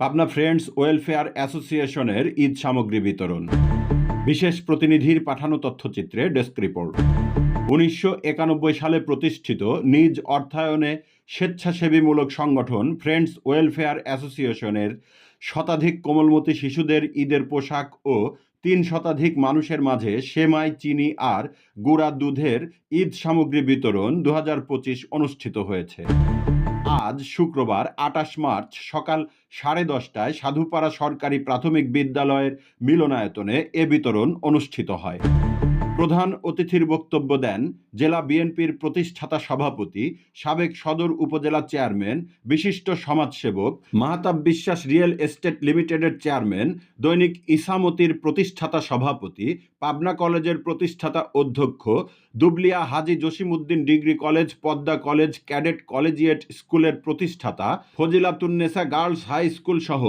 Pabna friends welfare অ্যাসোসিয়েশনের ঈদ সামগ্রী বিতরণ। বিশেষ প্রতিনিধির পাঠানো তথ্যচিত্রে ডেস্ক রিপোর্ট। উনিশশো একানব্বই সালে প্রতিষ্ঠিত নিজ অর্থায়নে স্বেচ্ছাসেবীমূলক সংগঠন ফ্রেন্ডস ওয়েলফেয়ার অ্যাসোসিয়েশনের শতাধিক কোমলমতি শিশুদের ঈদের পোশাক ও তিন শতাধিক মানুষের মাঝে সেমাই, চিনি আর গুড়া দুধের ঈদ সামগ্রী বিতরণ দু হাজার পঁচিশ অনুষ্ঠিত হয়েছে। আজ শুক্রবার, আটাশ মার্চ, সকাল সাড়ে দশটায় সাধুপাড়া সরকারি প্রাথমিক বিদ্যালয়ের মিলনায়তনে এ বিতরণ অনুষ্ঠিত হয়। প্রধান অতিথির বক্তব্য দেন জেলা বিএনপির প্রতিষ্ঠাতা সভাপতি, সাবেক সদর উপজেলা চেয়ারম্যান, বিশিষ্ট সমাজসেবক, মাহতাব বিশ্বাস রিয়েল এস্টেট লিমিটেডের চেয়ারম্যান, দৈনিক ইসামতির প্রতিষ্ঠাতা সভাপতি, পাবনা কলেজের প্রতিষ্ঠাতা অধ্যক্ষ, Dublia Haji Jasimuddin degree college, Padma college, cadet collegiate স্কুলের প্রতিষ্ঠাতা ফজিলাতুন্নেসা গার্লস হাই স্কুল সহ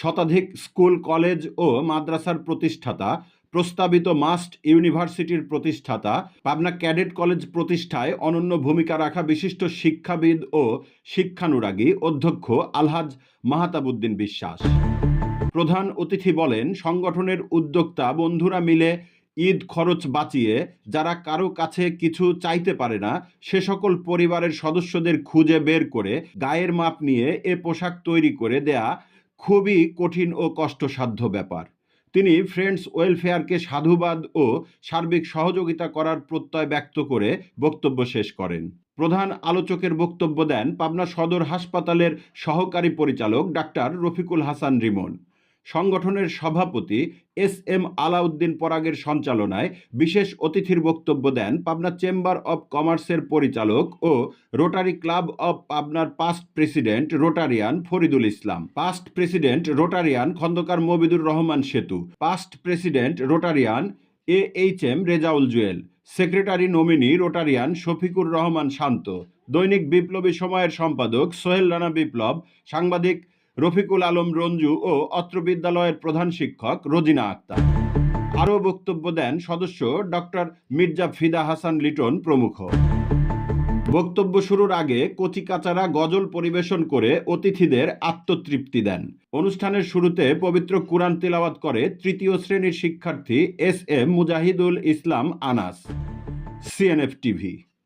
শতাধিক স্কুল, কলেজ ও মাদ্রাসার প্রতিষ্ঠাতা প্রস্তাবিত মাস্ট ইউনিভার্সিটির প্রতিষ্ঠাতা পাবনা ক্যাডেট কলেজ প্রতিষ্ঠায় অনন্য ভূমিকা রাখা বিশিষ্ট শিক্ষাবিদ ও শিক্ষানুরাগী অধ্যক্ষ আলহাজ মাহাতাবুদ্দিন বিশ্বাস। প্রধান অতিথি বলেন, সংগঠনের উদ্যোক্তা বন্ধুরা মিলে ঈদ খরচ বাঁচিয়ে যারা কারও কাছে কিছু চাইতে পারে না, সে সকল পরিবারের সদস্যদের খুঁজে বের করে গায়ের মাপ নিয়ে এ পোশাক তৈরি করে দেয়া খুবই কঠিন ও কষ্টসাধ্য ব্যাপার। তিনি ফ্রেন্ডস ওয়েলফেয়ারকে সাধুবাদ ও সার্বিক সহযোগিতা করার প্রত্যয় ব্যক্ত করে বক্তব্য শেষ করেন। প্রধান আলোচকের বক্তব্য দেন পাবনা সদর হাসপাতালের সহকারী পরিচালক ডাক্তার রফিকুল হাসান রিমন। সংগঠনের সভাপতি এস এম আলাউদ্দিন পরাগের সঞ্চালনায় বিশেষ অতিথির বক্তব্য দেন পাবনা চেম্বার অব কমার্সের পরিচালক ও রোটারি ক্লাব অব পাবনার past president rotarian Faridul Islam. Past president rotarian Khandakar Mobidur Rahman Setu. Past president rotarian A H M Rezaul Jewel. Secretary nominee rotarian Shafiqur Rahman Shanto. দৈনিক বিপ্লবী সময়ের সম্পাদক সোহেল রানা বিপ্লব। সাংবাদিক রফিকুল আলম রঞ্জু ও অত্র বিদ্যালয়ের প্রধান শিক্ষক রোজিনা আক্তার। আরও বক্তব্য দেন সদস্য ডক্টর মির্জা ফিদা হাসান লিটন প্রমুখ। বক্তব্য শুরুর আগে কচিকাচারা গজল পরিবেশন করে অতিথিদের আত্মতৃপ্তি দেন। অনুষ্ঠানের শুরুতে পবিত্র কুরআন তিলাওয়াত করে তৃতীয় শ্রেণির শিক্ষার্থী S M Mujahidul Islam Anas. CNF TV.